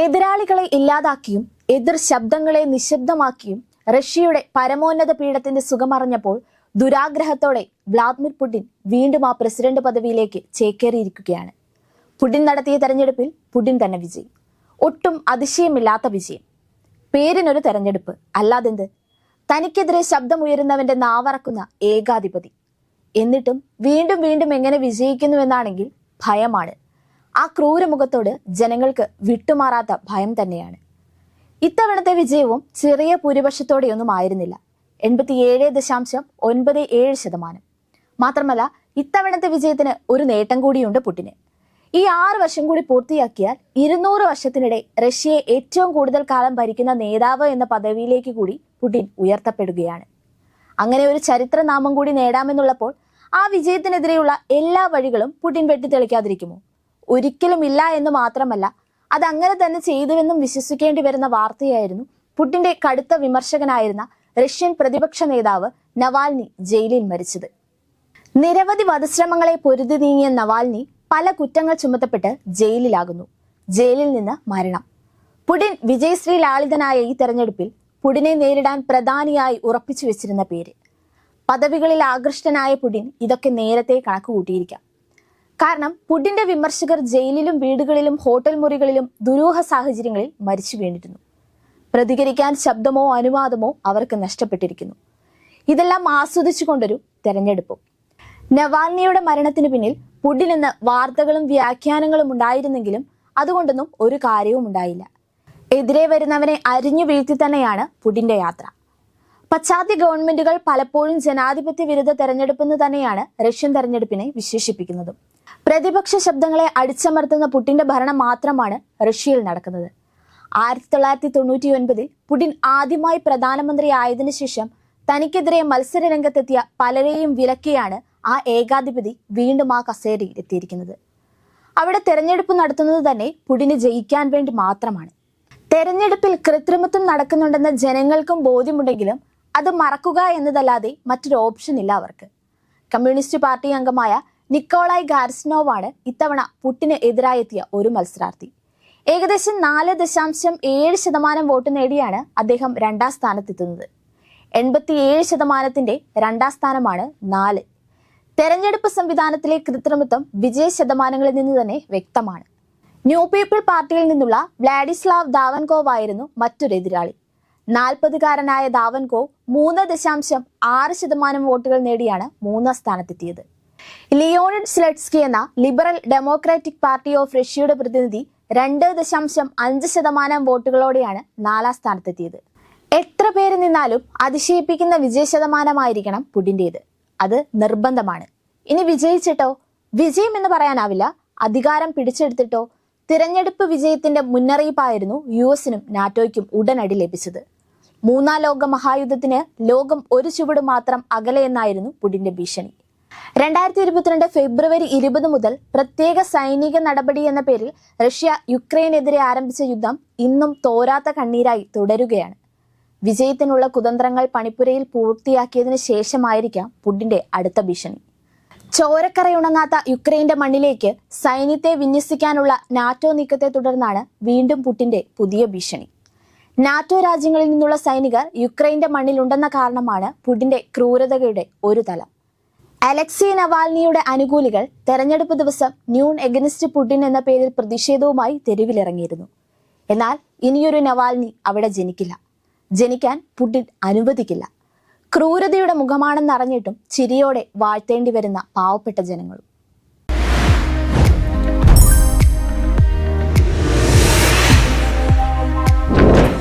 എതിരാളികളെ ഇല്ലാതാക്കിയും എതിർ ശബ്ദങ്ങളെ നിശബ്ദമാക്കിയും റഷ്യയുടെ പരമോന്നത പീഠത്തിന്റെ സുഖമറിഞ്ഞപ്പോൾ ദുരാഗ്രഹത്തോടെ വ്ളാദിമിർ പുടിൻ വീണ്ടും ആ പ്രസിഡന്റ് പദവിയിലേക്ക് ചേക്കേറിയിരിക്കുകയാണ്. പുടിൻ നടത്തിയ തെരഞ്ഞെടുപ്പിൽ പുടിൻ തന്നെ വിജയി. ഒട്ടും അതിശയമില്ലാത്ത വിജയം. പേരിനൊരു തെരഞ്ഞെടുപ്പ് അല്ലാതെന്ത്? തനിക്കെതിരെ ശബ്ദമുയരുന്നവന്റെ നാവറക്കുന്ന ഏകാധിപതി. എന്നിട്ടും വീണ്ടും വീണ്ടും എങ്ങനെ വിജയിക്കുന്നുവെന്നാണെങ്കിൽ ഭയമാണ്. ആ ക്രൂരമുഖത്തോട് ജനങ്ങൾക്ക് വിട്ടുമാറാത്ത ഭയം തന്നെയാണ്. ഇത്തവണത്തെ വിജയവും ചെറിയ ഭൂരിപക്ഷത്തോടെയൊന്നും ആയിരുന്നില്ല. എൺപത്തിയേഴ് ദശാംശം ഒൻപത് ഏഴ് ശതമാനം. മാത്രമല്ല ഇത്തവണത്തെ വിജയത്തിന് ഒരു നേട്ടം കൂടിയുണ്ട് പുടിന്. ഈ ആറ് വർഷം കൂടി പൂർത്തിയാക്കിയാൽ ഇരുന്നൂറ് വർഷത്തിനിടെ റഷ്യയെ ഏറ്റവും കൂടുതൽ കാലം ഭരിക്കുന്ന നേതാവ് എന്ന പദവിയിലേക്ക് കൂടി പുടിൻ ഉയർത്തപ്പെടുകയാണ്. അങ്ങനെ ഒരു ചരിത്രനാമം കൂടി നേടാമെന്നുള്ളപ്പോൾ ആ വിജയത്തിനെതിരെയുള്ള എല്ലാ വഴികളും പുടിൻ വെട്ടിത്തെളിക്കാതിരിക്കുമോ? ഒരിക്കലും ഇല്ല എന്ന് മാത്രമല്ല അത് അങ്ങനെ തന്നെ ചെയ്തുവെന്നും വിശ്വസിക്കേണ്ടി വരുന്ന വാർത്തയായിരുന്നു പുടിന്റെ കടുത്ത വിമർശകനായിരുന്ന റഷ്യൻ പ്രതിപക്ഷ നേതാവ് നവാൽനി ജയിലിൽ മരിച്ചത്. നിരവധി വധശ്രമങ്ങളെ പൊരുതി നീങ്ങിയ നവാൽനി പല കുറ്റങ്ങൾ ചുമത്തപ്പെട്ട് ജയിലിലാകുന്നു ജയിലിൽ നിന്ന് മരണം. പുടിൻ വിജയശ്രീ ലാളിതനായ ഈ തെരഞ്ഞെടുപ്പിൽ പുടിനെ നേരിടാൻ പ്രധാനിയായി ഉറപ്പിച്ചു വെച്ചിരുന്ന പേര്. പദവികളിൽ ആകൃഷ്ടനായ പുടിൻ ഇതൊക്കെ നേരത്തെ കണക്കുകൂട്ടിയിരിക്കാം. കാരണം പുടിന്റെ വിമർശകർ ജയിലിലും വീടുകളിലും ഹോട്ടൽ മുറികളിലും ദുരൂഹ സാഹചര്യങ്ങളിൽ മരിച്ചു വീണിരുന്നു. പ്രതികരിക്കാൻ ശബ്ദമോ അനുവാദമോ അവർക്ക് നഷ്ടപ്പെട്ടിരിക്കുന്നു. ഇതെല്ലാം ആസ്വദിച്ചുകൊണ്ടൊരു തെരഞ്ഞെടുപ്പും. നവാൽനിയുടെ മരണത്തിന് പിന്നിൽ പുടിനെന്ന് വാർത്തകളും വ്യാഖ്യാനങ്ങളും ഉണ്ടായിരുന്നെങ്കിലും അതുകൊണ്ടൊന്നും ഒരു കാര്യവും ഉണ്ടായില്ല. എതിരെ വരുന്നവനെ അരിഞ്ഞു വീഴ്ത്തി തന്നെയാണ് പുടിന്റെ യാത്ര. പശ്ചാത്യ ഗവൺമെന്റുകൾ പലപ്പോഴും ജനാധിപത്യ വിരുദ്ധ തെരഞ്ഞെടുപ്പെന്ന് തന്നെയാണ് റഷ്യൻ തെരഞ്ഞെടുപ്പിനെ വിശേഷിപ്പിക്കുന്നതും. പ്രതിപക്ഷ ശബ്ദങ്ങളെ അടിച്ചമർത്തുന്ന പുടിന്റെ ഭരണം മാത്രമാണ് റഷ്യയിൽ നടക്കുന്നത്. ആയിരത്തി തൊള്ളായിരത്തി തൊണ്ണൂറ്റി ഒൻപതിൽ പുടിൻ ആദ്യമായി പ്രധാനമന്ത്രി ആയതിനു ശേഷം തനിക്കെതിരെ മത്സര രംഗത്തെത്തിയ പലരെയും വിലക്കിയാണ് ആ ഏകാധിപതി വീണ്ടും ആ കസേരയിൽ എത്തിയിരിക്കുന്നത്. അവിടെ തെരഞ്ഞെടുപ്പ് നടത്തുന്നത് തന്നെ പുടിന് ജയിക്കാൻ വേണ്ടി മാത്രമാണ്. തെരഞ്ഞെടുപ്പിൽ കൃത്രിമത്വം നടക്കുന്നുണ്ടെന്ന് ജനങ്ങൾക്കും ബോധ്യമുണ്ടെങ്കിലും അത് മറക്കുക എന്നതല്ലാതെ മറ്റൊരു ഓപ്ഷൻ ഇല്ല അവർക്ക്. കമ്മ്യൂണിസ്റ്റ് പാർട്ടി അംഗമായ നിക്കോളായ് ഗാർസ്നോവാണ് ഇത്തവണ പുട്ടിന് എതിരായെത്തിയ ഒരു മത്സരാർത്ഥി. ഏകദേശം നാല് ദശാംശം ഏഴ് ശതമാനം വോട്ട് നേടിയാണ് അദ്ദേഹം രണ്ടാം സ്ഥാനത്തെത്തുന്നത്. എൺപത്തിയേഴ് ശതമാനത്തിന്റെ രണ്ടാം സ്ഥാനമാണ് നാല്. തെരഞ്ഞെടുപ്പ് സംവിധാനത്തിലെ കൃത്രിമത്വം വിജയ ശതമാനങ്ങളിൽ നിന്ന് തന്നെ വ്യക്തമാണ്. ന്യൂ പീപ്പിൾ പാർട്ടിയിൽ നിന്നുള്ള വ്ലാഡിസ്ലാവ് ദാവൻകോവ് ആയിരുന്നു മറ്റൊരു എതിരാളി. നാൽപ്പതുകാരനായ ദാവൻകോവ് മൂന്ന് ദശാംശം ആറ് ശതമാനം വോട്ടുകൾ നേടിയാണ് മൂന്നാം സ്ഥാനത്തെത്തിയത്. ലിയോണിഡ് സ്ലെറ്റ്സ്കി എന്ന ലിബറൽ ഡെമോക്രാറ്റിക് പാർട്ടി ഓഫ് റഷ്യയുടെ പ്രതിനിധി രണ്ട് ദശാംശം അഞ്ച് ശതമാനം വോട്ടുകളോടെയാണ് നാലാം സ്ഥാനത്തെത്തിയത്. എത്ര പേര് നിന്നാലും അതിശയിപ്പിക്കുന്ന വിജയ ശതമാനമായിരിക്കണം പുടിന്റേത്. അത് നിർബന്ധമാണ്. ഇനി വിജയിച്ചിട്ടോ? വിജയം എന്ന് പറയാനാവില്ല. അധികാരം പിടിച്ചെടുത്തിട്ടോ? തിരഞ്ഞെടുപ്പ് വിജയത്തിന്റെ മുന്നറിയിപ്പായിരുന്നു യു എസിനും നാറ്റോയ്ക്കും ഉടനടി ലഭിച്ചത്. മൂന്നാം ലോക മഹായുദ്ധത്തിന് ലോകം ഒരു ചുവട് മാത്രം അകലെ എന്നായിരുന്നു പുടിന്റെ ഭീഷണി. രണ്ടായിരത്തി ഇരുപത്തിരണ്ട് ഫെബ്രുവരി ഇരുപത് മുതൽ പ്രത്യേക സൈനിക നടപടി എന്ന പേരിൽ റഷ്യ യുക്രൈനെതിരെ ആരംഭിച്ച യുദ്ധം ഇന്നും തോരാത്ത കണ്ണീരായി തുടരുകയാണ്. വിജയത്തിനുള്ള കുതന്ത്രങ്ങൾ പണിപ്പുരയിൽ പൂർത്തിയാക്കിയതിന് ശേഷമായിരിക്കാം പുടിന്റെ അടുത്ത ഭീഷണി. ചോരക്കറയുണങ്ങാത്ത യുക്രൈന്റെ മണ്ണിലേക്ക് സൈന്യത്തെ വിന്യസിക്കാനുള്ള നാറ്റോ നീക്കത്തെ തുടർന്നാണ് വീണ്ടും പുട്ടിന്റെ പുതിയ ഭീഷണി. നാറ്റോ രാജ്യങ്ങളിൽ നിന്നുള്ള സൈനികർ യുക്രൈന്റെ മണ്ണിലുണ്ടെന്ന കാരണമാണ് പുടിന്റെ ക്രൂരതയുടെ ഒരു തലം. അലക്സി നവാൽനിയുടെ അനുകൂലികൾ തെരഞ്ഞെടുപ്പ് ദിവസം ന്യൂൺ എഗനിസ്റ്റ് പുടിൻ എന്ന പേരിൽ പ്രതിഷേധവുമായി തെരുവിലിറങ്ങിയിരുന്നു. എന്നാൽ ഇനിയൊരു നവാൽനി അവിടെ ജനിക്കില്ല. ജനിക്കാൻ പുടിൻ അനുവദിക്കില്ല. ക്രൂരതയുടെ മുഖമാണെന്നറിഞ്ഞിട്ടും ചിരിയോടെ വാഴ്ത്തേണ്ടി വരുന്ന പാവപ്പെട്ട ജനങ്ങളും.